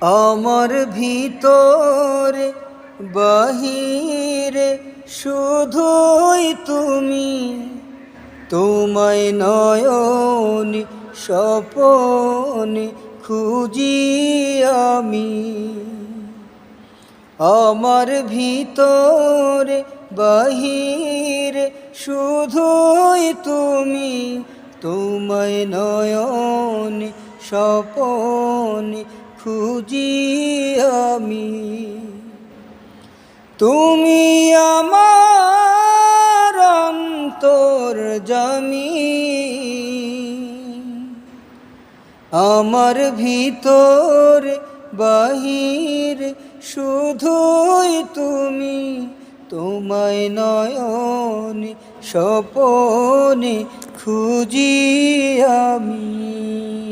আমার ভিতরে বাহিরে শুধুই তুমি। তোমায় নয়নি স্বপনে খুঁজি আমি। আমার ভিতরে বাহিরে শুধুই তুমি। তোমায় নয়নে স্বপনে খুঁজি আমি। তুমি আমার অন্তর জমি। আমার ভিতর বাহির শুধুই তুমি। তোমায় নয়ন স্বপনে খুঁজি আমি।